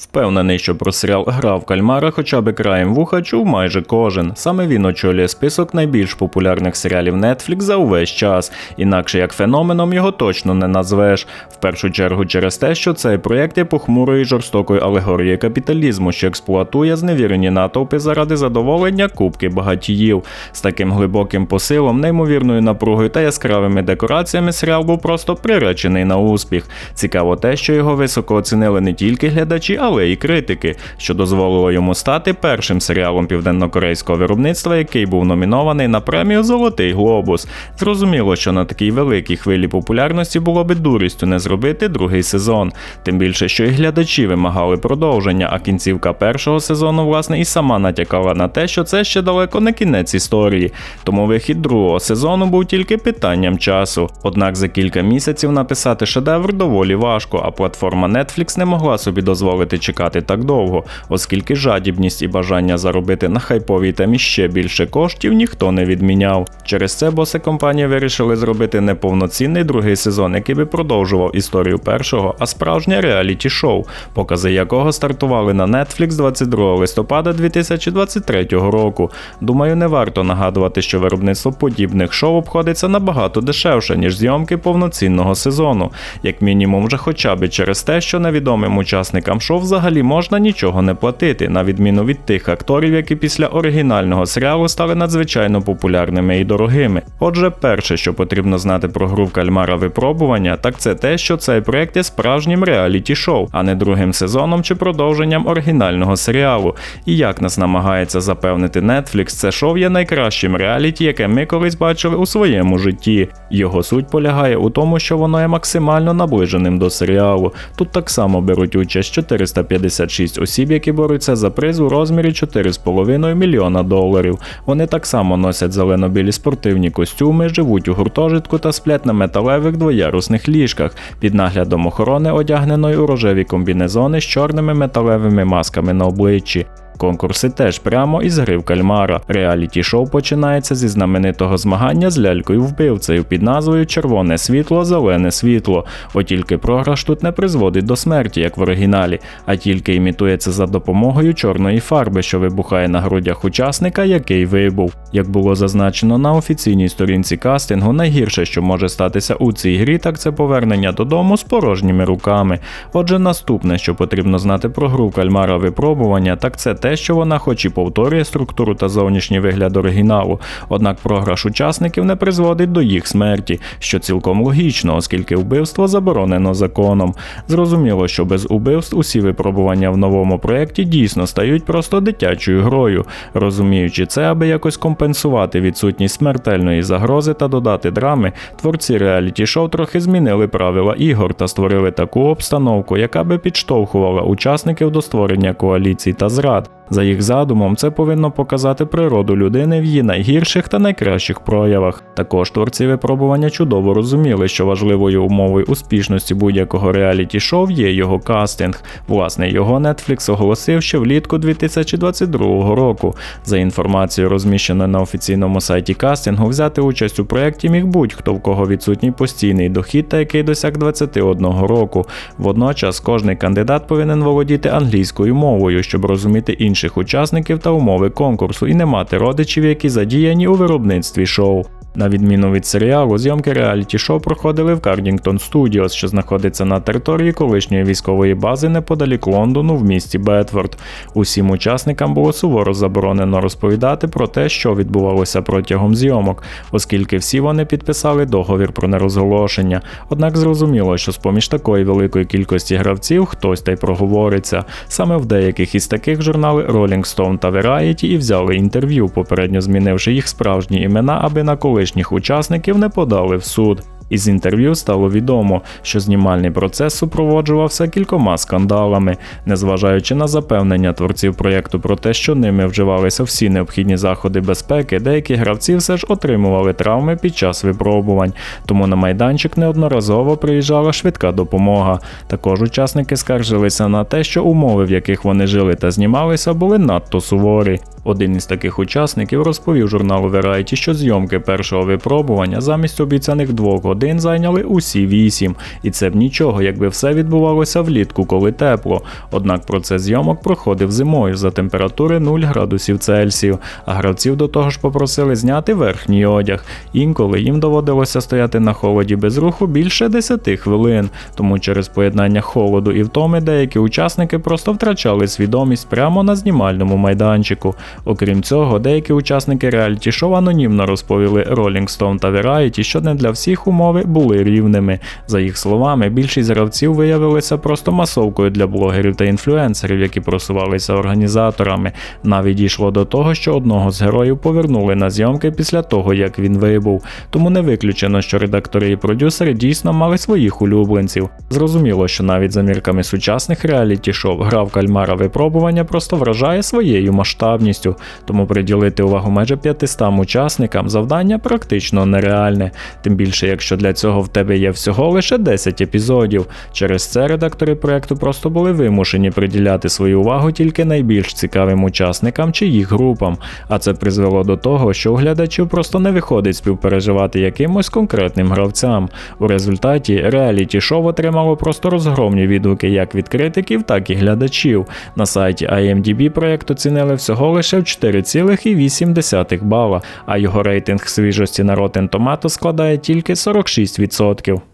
Впевнений, що про серіал Гра в кальмара хоча б краєм вуха чув майже кожен. Саме він очолює список найбільш популярних серіалів Netflix за увесь час, інакше як феноменом його точно не назвеш. В першу чергу через те, що цей проєкт є похмурою і жорстокою алегорією капіталізму, що експлуатує зневірені натовпи заради задоволення кубки багатіїв. З таким глибоким посилом, неймовірною напругою та яскравими декораціями серіал був просто приречений на успіх. Цікаво те, що його високо оцінили не тільки глядачі, але й критики, що дозволило йому стати першим серіалом південнокорейського виробництва, який був номінований на премію Золотий Глобус. Зрозуміло, що на такій великій хвилі популярності було би дурістю не зробити другий сезон. Тим більше, що і глядачі вимагали продовження, а кінцівка першого сезону, власне, і сама натякала на те, що це ще далеко не кінець історії. Тому вихід другого сезону був тільки питанням часу. Однак за кілька місяців написати шедевр доволі важко, а платформа Netflix не могла собі дозволити чекати так довго, оскільки жадібність і бажання заробити на хайповій темі ще більше коштів ніхто не відміняв. Через це боси компанії вирішили зробити не повноцінний другий сезон, який би продовжував історію першого, а справжнє реаліті-шоу, покази якого стартували на Netflix 22 листопада 2023 року. Думаю, не варто нагадувати, що виробництво подібних шоу обходиться набагато дешевше, ніж зйомки повноцінного сезону, як мінімум, вже хоча б через те, що невідомим учасникам шоу взагалі можна нічого не платити, на відміну від тих акторів, які після оригінального серіалу стали надзвичайно популярними і дорогими. Отже, перше, що потрібно знати про гру в кальмара випробування, так це те, що цей проект є справжнім реаліті-шоу, а не другим сезоном чи продовженням оригінального серіалу. І як нас намагається запевнити Netflix, це шоу є найкращим реаліті, яке ми колись бачили у своєму житті. Його суть полягає у тому, що воно є максимально наближеним до серіалу. Тут так само беруть участь 456 осіб, які борються за приз у розмірі 4,5 мільйона доларів. Вони так само носять зелено-білі спортивні костюми, живуть у гуртожитку та сплять на металевих двоярусних ліжках під наглядом охорони, одягненої у рожеві комбінезони з чорними металевими масками на обличчі. Конкурси теж прямо із гри в кальмара. Реаліті шоу починається зі знаменитого змагання з лялькою вбивцею під назвою Червоне світло, зелене світло. От тільки програш тут не призводить до смерті, як в оригіналі, а тільки імітується за допомогою чорної фарби, що вибухає на грудях учасника, який вибув. Як було зазначено на офіційній сторінці кастингу, найгірше, що може статися у цій грі, так це повернення додому з порожніми руками. Отже, наступне, що потрібно знати про гру кальмара випробування, так це те, що вона, хоч і повторює структуру та зовнішній вигляд оригіналу, однак програш учасників не призводить до їх смерті, що цілком логічно, оскільки вбивство заборонено законом. Зрозуміло, що без убивств усі випробування в новому проєкті дійсно стають просто дитячою грою. Розуміючи це, аби якось компенсувати відсутність смертельної загрози та додати драми, творці реаліті шоу трохи змінили правила ігор та створили таку обстановку, яка би підштовхувала учасників до створення коаліцій та зрад. За їх задумом, це повинно показати природу людини в її найгірших та найкращих проявах. Також творці випробування чудово розуміли, що важливою умовою успішності будь-якого реаліті-шоу є його кастинг. Власне, його Netflix оголосив ще влітку 2022 року. За інформацією, розміщеною на офіційному сайті кастингу, взяти участь у проєкті міг будь-хто, в кого відсутній постійний дохід та який досяг 21 року. Водночас кожний кандидат повинен володіти англійською мовою, щоб розуміти інші інших учасників та умови конкурсу і не мати родичів, які задіяні у виробництві шоу. На відміну від серіалу, зйомки реаліті шоу проходили в Кардінгтон Studios, що знаходиться на території колишньої військової бази неподалік Лондону в місті Бетфорд. Усім учасникам було суворо заборонено розповідати про те, що відбувалося протягом зйомок, оскільки всі вони підписали договір про нерозголошення. Однак зрозуміло, що з поміж такої великої кількості гравців хтось та й проговориться. Саме в деяких із таких журнали Rolling Stone та Variety і взяли інтерв'ю, попередньо змінивши їх справжні імена, аби на коли колишніх учасників не подали в суд. Із інтерв'ю стало відомо, що знімальний процес супроводжувався кількома скандалами, незважаючи на запевнення творців проєкту про те, що ними вживалися всі необхідні заходи безпеки, деякі гравці все ж отримували травми під час випробувань, тому на майданчик неодноразово приїжджала швидка допомога. Також учасники скаржилися на те, що умови, в яких вони жили та знімалися, були надто суворі. Один із таких учасників розповів журналу Variety, що зйомки першого випробування замість обіцяних двох годин один зайняли усі вісім. І це б нічого, якби все відбувалося влітку, коли тепло. Однак процес зйомок проходив зимою за температури 0 градусів Цельсію, а гравців до того ж попросили зняти верхній одяг. Інколи їм доводилося стояти на холоді без руху більше 10 хвилин, тому через поєднання холоду і втоми деякі учасники просто втрачали свідомість прямо на знімальному майданчику. Окрім цього, деякі учасники реаліті шоу анонімно розповіли Rolling Stone та Variety, що не для всіх умови були рівними. За їх словами, більшість гравців виявилися просто масовкою для блогерів та інфлюенсерів, які просувалися організаторами. Навіть дійшло до того, що одного з героїв повернули на зйомки після того, як він вибув. Тому не виключено, що редактори і продюсери дійсно мали своїх улюбленців. Зрозуміло, що навіть за мірками сучасних реаліті шоу гра в кальмара випробування просто вражає своєю масштабністю, тому приділити увагу майже 500 учасникам завдання практично нереальне. Тим більше, якщо для цього в тебе є всього лише 10 епізодів. Через це редактори проекту просто були вимушені приділяти свою увагу тільки найбільш цікавим учасникам чи їх групам. А це призвело до того, що у глядачів просто не виходить співпереживати якимось конкретним гравцям. У результаті реаліті шоу отримало просто розгромні відгуки як від критиків, так і глядачів. На сайті IMDb проект оцінили всього лише в 4,8 бала, а його рейтинг свіжості на Rotten Tomatoes складає тільки 46%.